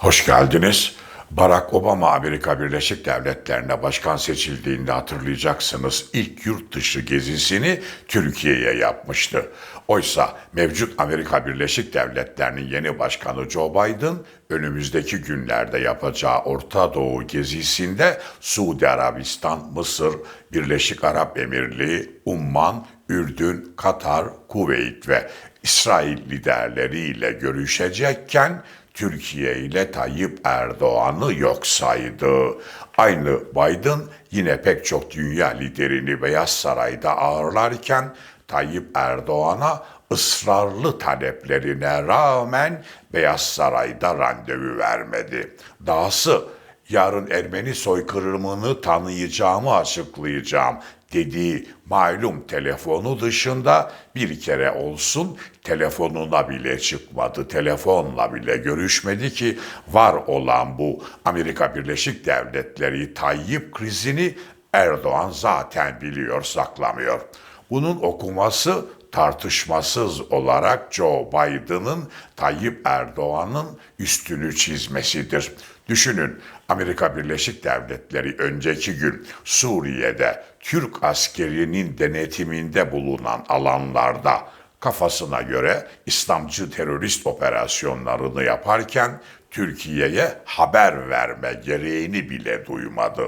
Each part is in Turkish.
Hoş geldiniz. Barack Obama Amerika Birleşik Devletleri'ne başkan seçildiğinde hatırlayacaksınız ilk yurt dışı gezisini Türkiye'ye yapmıştı. Oysa mevcut Amerika Birleşik Devletleri'nin yeni başkanı Joe Biden önümüzdeki günlerde yapacağı Orta Doğu gezisinde Suudi Arabistan, Mısır, Birleşik Arap Emirliği, Umman, Ürdün, Katar, Kuveyt ve İsrail liderleriyle görüşecekken Türkiye ile Tayyip Erdoğan'ı yok saydı. Aynı Biden yine pek çok dünya liderini Beyaz Saray'da ağırlarken Tayyip Erdoğan'a ısrarlı taleplerine rağmen Beyaz Saray'da randevu vermedi. Dahası yarın Ermeni soykırımını tanıyacağımı açıklayacağım dediği malum telefonu dışında bir kere olsun telefonuna bile çıkmadı, telefonla bile görüşmedi ki var olan bu Amerika Birleşik Devletleri Tayyip krizini Erdoğan zaten biliyor, saklamıyor. Bunun okuması tartışmasız olarak Joe Biden'ın Tayyip Erdoğan'ın üstünü çizmesidir. Düşünün Amerika Birleşik Devletleri önceki gün Suriye'de Türk askerinin denetiminde bulunan alanlarda kafasına göre İslamcı terörist operasyonlarını yaparken Türkiye'ye haber verme gereğini bile duymadı.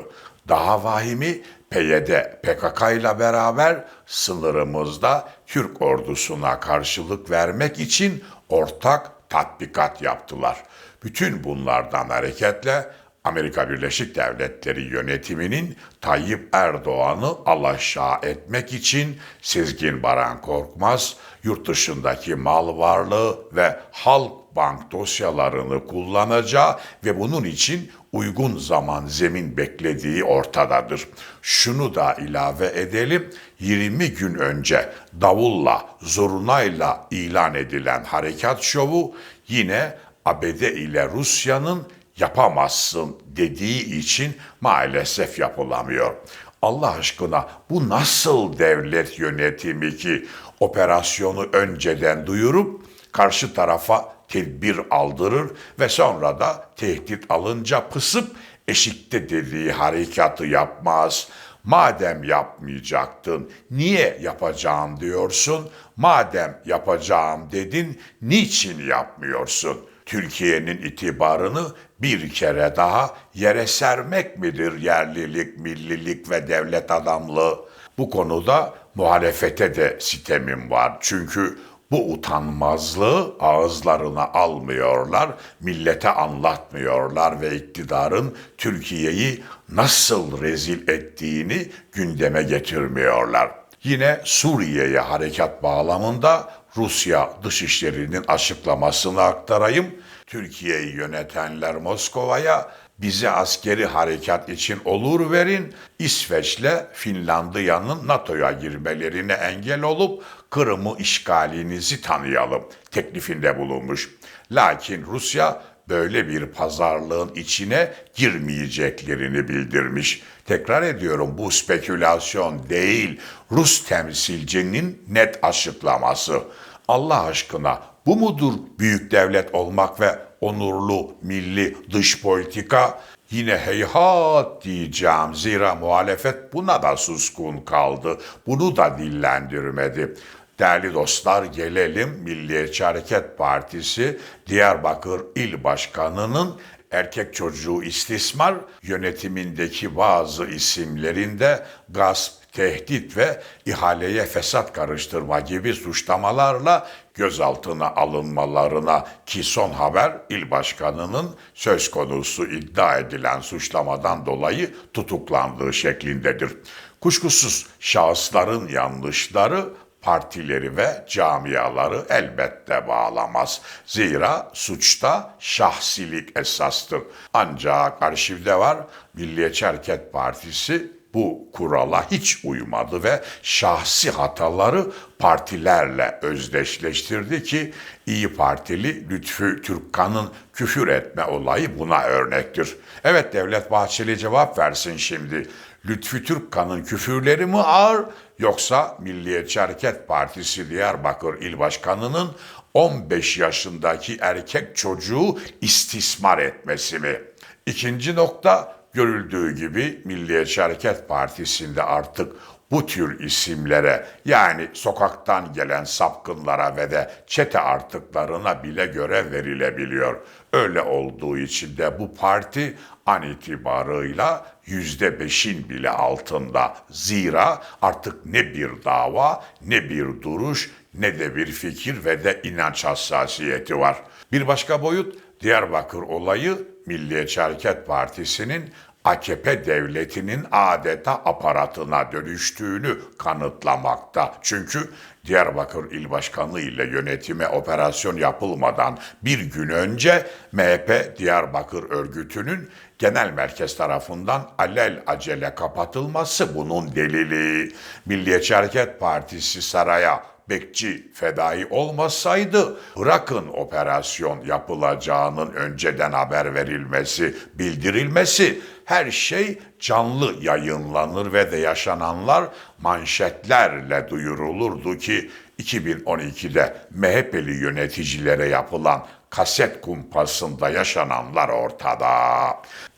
Daha vahimi PYD PKK ile beraber sınırımızda Türk ordusuna karşılık vermek için ortak tatbikat yaptılar. Bütün bunlardan hareketle Amerika Birleşik Devletleri yönetiminin Tayyip Erdoğan'ı alaşağı etmek için Sezgin Baran Korkmaz, yurt dışındaki mal varlığı ve halk bank dosyalarını kullanacağı ve bunun için uygun zaman zemin beklediği ortadadır. Şunu da ilave edelim, 20 gün önce davulla, zurnayla ilan edilen harekat şovu yine ABD ile Rusya'nın yapamazsın dediği için maalesef yapılamıyor. Allah aşkına bu nasıl devlet yönetimi ki operasyonu önceden duyurup karşı tarafa tedbir aldırır ve sonra da tehdit alınca pısıp eşikte dediği harekatı yapmaz. Madem yapmayacaktın, niye yapacağım diyorsun? Madem yapacağım dedin, niçin yapmıyorsun? Türkiye'nin itibarını bir kere daha yere sermek midir yerlilik, millilik ve devlet adamlığı? Bu konuda muhalefete de sitemim var. Çünkü bu utanmazlığı ağızlarına almıyorlar, millete anlatmıyorlar ve iktidarın Türkiye'yi nasıl rezil ettiğini gündeme getirmiyorlar. Yine Suriye'ye harekat bağlamında Rusya Dışişleri'nin açıklamasını aktarayım. Türkiye'yi yönetenler Moskova'ya bize askeri harekat için olur verin, İsveç'le Finlandiya'nın NATO'ya girmelerine engel olup Kırım'ı işgalinizi tanıyalım teklifinde bulunmuş. Lakin Rusya böyle bir pazarlığın içine girmeyeceklerini bildirmiş. Tekrar ediyorum bu spekülasyon değil, Rus temsilcinin net açıklaması. Allah aşkına bu mudur büyük devlet olmak ve onurlu milli dış politika? Yine heyhat diyeceğim zira muhalefet buna da suskun kaldı. Bunu da dillendirmedi. Değerli dostlar gelelim Milliyetçi Hareket Partisi Diyarbakır İl Başkanı'nın erkek çocuğu istismar yönetimindeki bazı isimlerinde gasp, tehdit ve ihaleye fesat karıştırma gibi suçlamalarla gözaltına alınmalarına ki son haber il başkanının söz konusu iddia edilen suçlamadan dolayı tutuklandığı şeklindedir. Kuşkusuz şahısların yanlışları partileri ve camiaları elbette bağlamaz. Zira suçta şahsilik esastır. Ancak arşivde var Milliyetçi Hareket Partisi bu kurala hiç uymadı ve şahsi hataları partilerle özdeşleştirdi ki İyi Partili Lütfü Türkkan'ın küfür etme olayı buna örnektir. Evet Devlet Bahçeli cevap versin şimdi. Lütfü Türkkan'ın küfürleri mi ağır yoksa Milliyetçi Hareket Partisi Diyarbakır İl Başkanı'nın 15 yaşındaki erkek çocuğu istismar etmesi mi? İkinci nokta görüldüğü gibi Milliyetçi Hareket Partisi'nde artık bu tür isimlere yani sokaktan gelen sapkınlara ve de çete artıklarına bile görev verilebiliyor. Öyle olduğu için de bu parti an itibarıyla yüzde beşin bile altında. Zira artık ne bir dava, ne bir duruş, ne de bir fikir ve de inanç hassasiyeti var. Bir başka boyut Diyarbakır olayı Milliyetçi Hareket Partisi'nin AKP devletinin adeta aparatına dönüştüğünü kanıtlamakta. Çünkü Diyarbakır İl Başkanı ile yönetime operasyon yapılmadan bir gün önce MHP Diyarbakır örgütünün genel merkez tarafından alel acele kapatılması bunun delili. Milliyetçi Hareket Partisi saraya bekçi fedai olmasaydı bırakın operasyon yapılacağının önceden haber verilmesi, bildirilmesi her şey canlı yayınlanır ve de yaşananlar manşetlerle duyurulurdu ki 2012'de MHP'li yöneticilere yapılan kaset kumpasında yaşananlar ortada.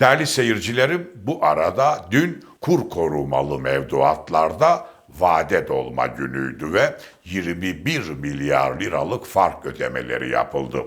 Değerli seyircilerim bu arada dün kur korumalı mevduatlarda vade dolma günüydü ve 21 milyar liralık fark ödemeleri yapıldı.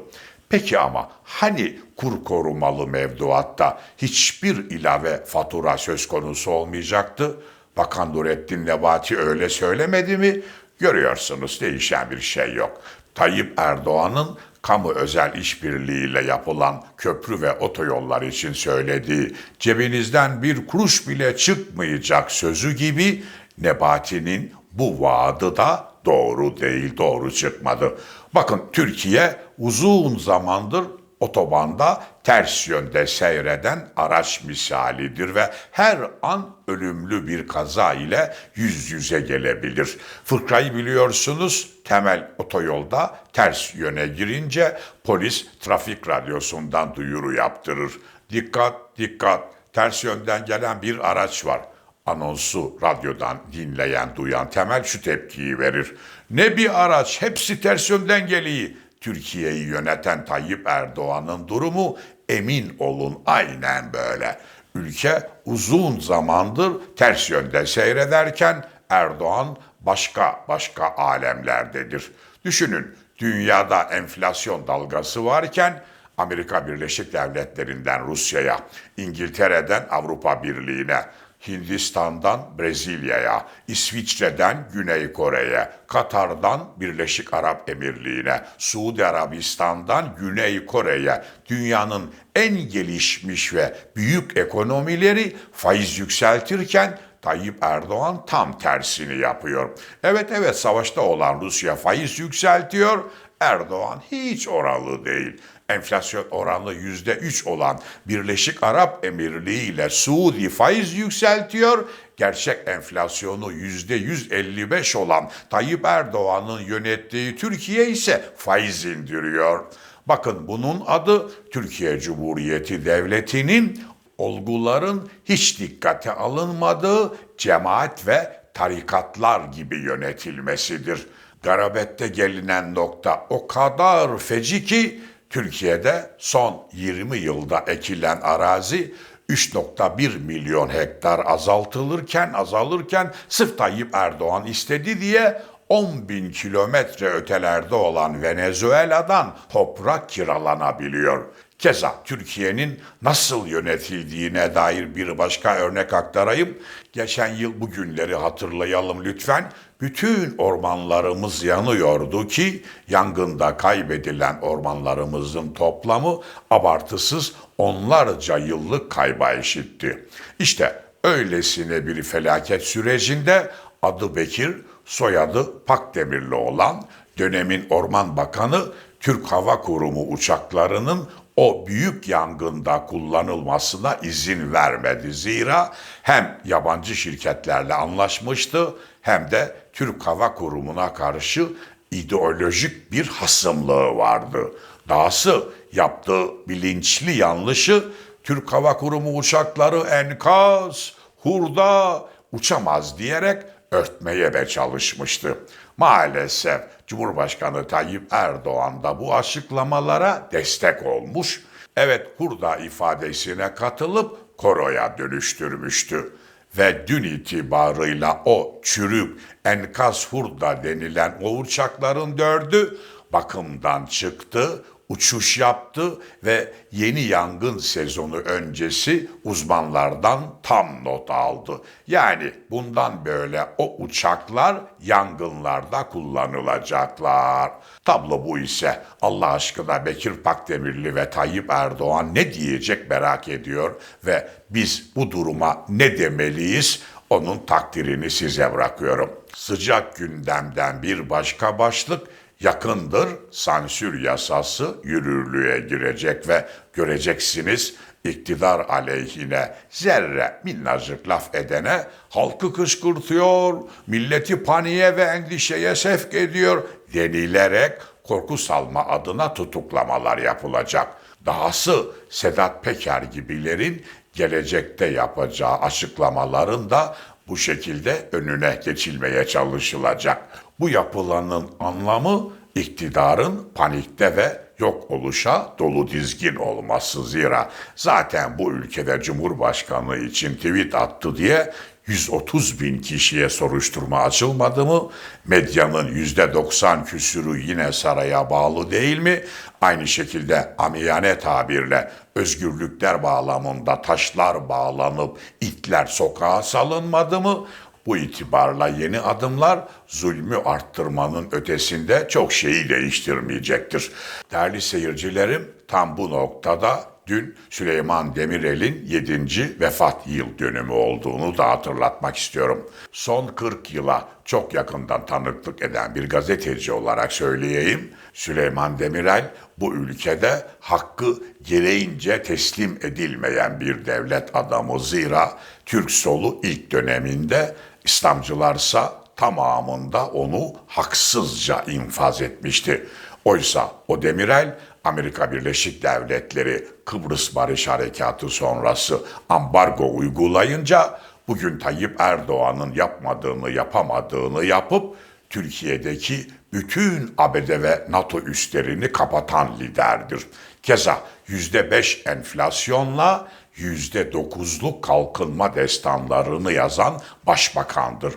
Peki ama hani kur korumalı mevduatta hiçbir ilave fatura söz konusu olmayacaktı? Bakan Nurettin Nebati öyle söylemedi mi? Görüyorsunuz değişen bir şey yok. Tayyip Erdoğan'ın kamu özel işbirliğiyle yapılan köprü ve otoyollar için söylediği cebinizden bir kuruş bile çıkmayacak sözü gibi Nebati'nin bu vaadi da doğru değil, doğru çıkmadı. Bakın Türkiye uzun zamandır otobanda ters yönde seyreden araç misalidir ve her an ölümlü bir kaza ile yüz yüze gelebilir. Fıkrayı biliyorsunuz temel otoyolda ters yöne girince polis trafik radyosundan duyuru yaptırır. Dikkat dikkat ters yönden gelen bir araç var anonsu radyodan dinleyen, duyan Temel şu tepkiyi verir. Ne bir araç, hepsi ters yönden geliyor. Türkiye'yi yöneten Tayyip Erdoğan'ın durumu emin olun aynen böyle. Ülke uzun zamandır ters yönde seyrederken Erdoğan başka başka alemlerdedir. Düşünün dünyada enflasyon dalgası varken Amerika Birleşik Devletleri'nden Rusya'ya, İngiltere'den Avrupa Birliği'ne, Hindistan'dan Brezilya'ya, İsviçre'den Güney Kore'ye, Katar'dan Birleşik Arap Emirliği'ne, Suudi Arabistan'dan Güney Kore'ye, dünyanın en gelişmiş ve büyük ekonomileri faiz yükseltirken Tayyip Erdoğan tam tersini yapıyor. Evet evet savaşta olan Rusya faiz yükseltiyor, Erdoğan hiç oralı değil. Enflasyon oranı yüzde üç olan Birleşik Arap Emirliği ile Suudi faiz yükseltiyor. Gerçek enflasyonu yüzde 155 olan Tayyip Erdoğan'ın yönettiği Türkiye ise faiz indiriyor. Bakın bunun adı Türkiye Cumhuriyeti Devleti'nin olguların hiç dikkate alınmadığı cemaat ve tarikatlar gibi yönetilmesidir. Garabette gelinen nokta o kadar feci ki Türkiye'de son 20 yılda ekilen arazi 3.1 milyon hektar azaltılırken azalırken sırf Tayyip Erdoğan istedi diye 10 bin kilometre ötelerde olan Venezuela'dan toprak kiralanabiliyor. Keza Türkiye'nin nasıl yönetildiğine dair bir başka örnek aktarayım. Geçen yıl bu günleri hatırlayalım lütfen. Bütün ormanlarımız yanıyordu ki yangında kaybedilen ormanlarımızın toplamı abartısız onlarca yıllık kayba eşitti. İşte öylesine bir felaket sürecinde adı Bekir, soyadı Pakdemirli olan dönemin Orman Bakanı Türk Hava Kurumu uçaklarının o büyük yangında kullanılmasına izin vermedi. Zira hem yabancı şirketlerle anlaşmıştı hem de Türk Hava Kurumu'na karşı ideolojik bir hasımlığı vardı. Dahası yaptığı bilinçli yanlışı Türk Hava Kurumu uçakları enkaz, hurda uçamaz diyerek örtmeye de çalışmıştı. Maalesef Cumhurbaşkanı Tayyip Erdoğan da bu açıklamalara destek olmuş. Evet hurda ifadesine katılıp koroya dönüştürmüştü. Ve dün itibarıyla o çürük enkaz hurda denilen o uçakların dördü bakımdan çıktı, uçuş yaptı ve yeni yangın sezonu öncesi uzmanlardan tam not aldı. Yani bundan böyle o uçaklar yangınlarda kullanılacaklar. Tablo bu ise Allah aşkına Bekir Pakdemirli ve Tayyip Erdoğan ne diyecek merak ediyor ve biz bu duruma ne demeliyiz? Onun takdirini size bırakıyorum. Sıcak gündemden bir başka başlık yakındır sansür yasası yürürlüğe girecek ve göreceksiniz iktidar aleyhine zerre minnacık laf edene halkı kışkırtıyor, milleti paniğe ve endişeye sevk ediyor denilerek korku salma adına tutuklamalar yapılacak. Dahası Sedat Peker gibilerin gelecekte yapacağı açıklamaların da bu şekilde önüne geçilmeye çalışılacak. Bu yapılanın anlamı iktidarın panikte ve yok oluşa dolu dizgin olması zira zaten bu ülkede Cumhurbaşkanlığı için tweet attı diye 130 bin kişiye soruşturma açılmadı mı? Medyanın %90 küsürü yine saraya bağlı değil mi? Aynı şekilde amiyane tabirle özgürlükler bağlamında taşlar bağlanıp itler sokağa salınmadı mı? Bu itibarla yeni adımlar zulmü arttırmanın ötesinde çok şeyi değiştirmeyecektir. Değerli seyircilerim tam bu noktada dün Süleyman Demirel'in 7. vefat yıl dönümü olduğunu da hatırlatmak istiyorum. Son 40 yıla çok yakından tanıklık eden bir gazeteci olarak söyleyeyim. Süleyman Demirel bu ülkede hakkı gereğince teslim edilmeyen bir devlet adamı zira Türk solu ilk döneminde İslamcılarsa tamamında onu haksızca infaz etmişti. Oysa o Demirel Amerika Birleşik Devletleri Kıbrıs Barış Harekatı sonrası ambargo uygulayınca bugün Tayyip Erdoğan'ın yapmadığını yapamadığını yapıp Türkiye'deki bütün ABD ve NATO üslerini kapatan liderdir. Keza %5 enflasyonla %9'luk kalkınma destanlarını yazan başbakandır.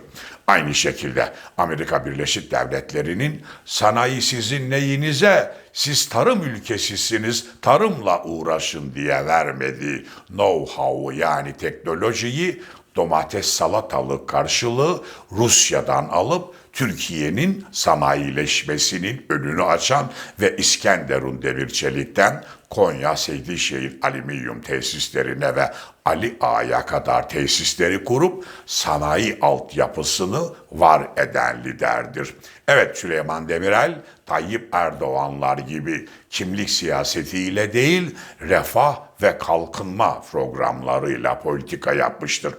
Aynı şekilde Amerika Birleşik Devletleri'nin sanayi sizin neyinize, siz tarım ülkesisiniz, tarımla uğraşın diye vermediği know-how yani teknolojiyi domates salatalık karşılığı Rusya'dan alıp Türkiye'nin sanayileşmesinin önünü açan ve İskenderun Demirçelik'ten Konya Seydişehir alüminyum tesislerine ve Ali Ağa'ya kadar tesisleri kurup sanayi altyapısını var eden liderdir. Evet Süleyman Demirel, Tayyip Erdoğanlar gibi kimlik siyasetiyle değil, refah ve kalkınma programlarıyla politika yapmıştır.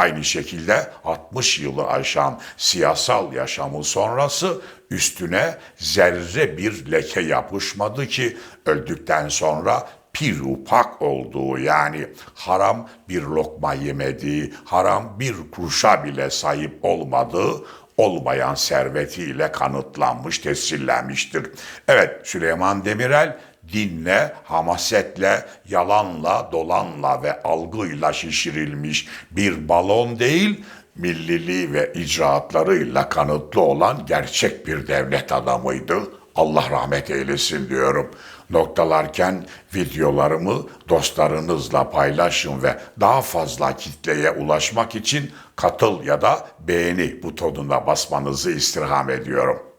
Aynı şekilde 60 yılı aşan siyasal yaşamı sonrası üstüne zerre bir leke yapışmadı ki öldükten sonra pirupak olduğu yani haram bir lokma yemediği, haram bir kuruşa bile sahip olmadığı olmayan servetiyle kanıtlanmış, tescillenmiştir. Evet Süleyman Demirel dinle, hamasetle, yalanla, dolanla ve algıyla şişirilmiş bir balon değil, milliliği ve icraatlarıyla kanıtlı olan gerçek bir devlet adamıydı. Allah rahmet eylesin diyorum. Noktalarken videolarımı dostlarınızla paylaşın ve daha fazla kitleye ulaşmak için katıl ya da beğeni butonuna basmanızı istirham ediyorum.